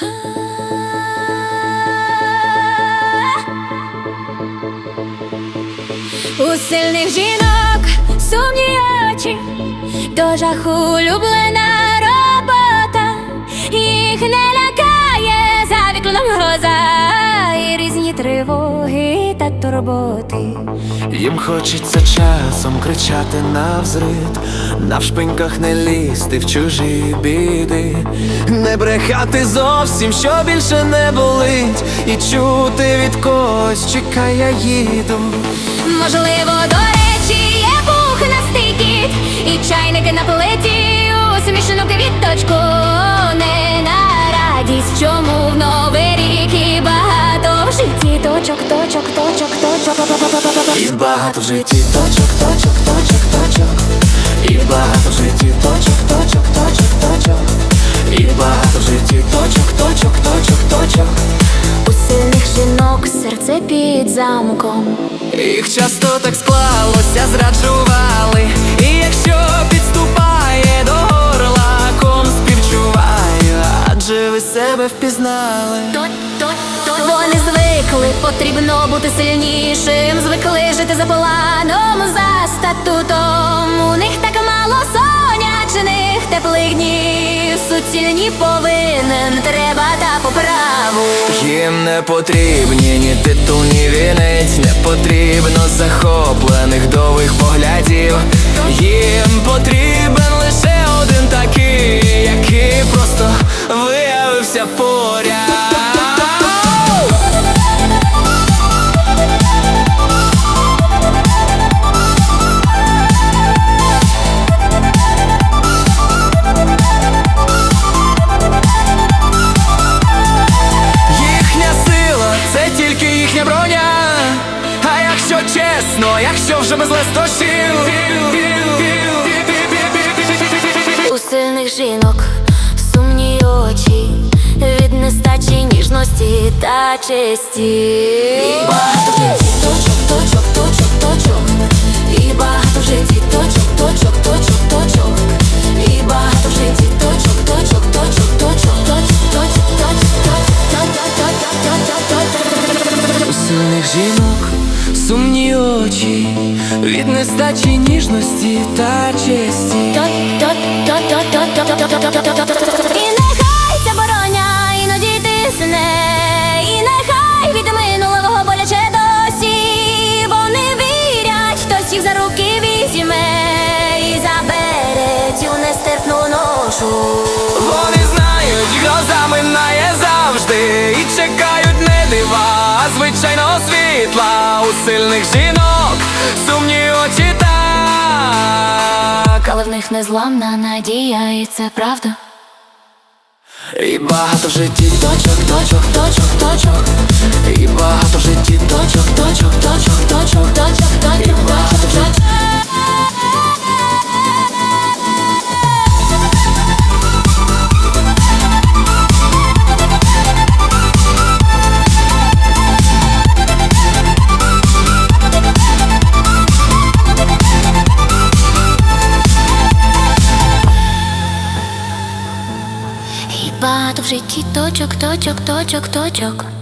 У сильних жінок сумні очі, до жаху улюблена робота, їх не лякає за вікном гроза і різні тривоги та турботи. Їм хочеться часом кричати навзрид, на вшпиньках не лізти в чужі біди, брехати зовсім, що більше не болить, і чути від когось, чекай, я їду. Можливо, до речі, є пухнастий кіт і чайники на плиті усмішну квіточку не на радість, чому в новий рік і багато в житті точок, точок, точок, точок. І багато в житті точок, точок, точок, точок. І багато в житті точок, точок. Під замком. Їх часто так склалося, зраджували. І якщо підступає до горла, ком співчуваю, адже ви себе впізнали. Вони звикли, потрібно бути сильнішим. Звикли жити за планом, за статутом. У них так мало теплих днів. Суцільні повинен, треба та по праву. Їм не потрібні ні титул, ні вінець, не потрібно захоплених довгих поглядів. Їм потрібен якщо вже листочів У сильних жінок сумні очі від нестачі ніжності та честі. І багато в житті точок, точок, точок, точок. І багато в житті точок, точок, точок, точок. І багато в житті точок, точок, точок, точок, точок, точок, точок, точок, У сильних жінок сумні очі від нестачі ніжності та честі. І нехай ця бороня іноді тисне, і нехай від минулого боляче досі. Вони вірять, хтось їх за руки візьме і забере цю нестерпну ношу. Вони знають, гроза минає завжди і чекають не дива, а звичайного світла у сильних жінок, них незламна надія, і це правда. І багато в житті точок, точок, точок, точок. І багато в житті точок, точок, точок, точок, багато в житті точок, точок, точок, точок.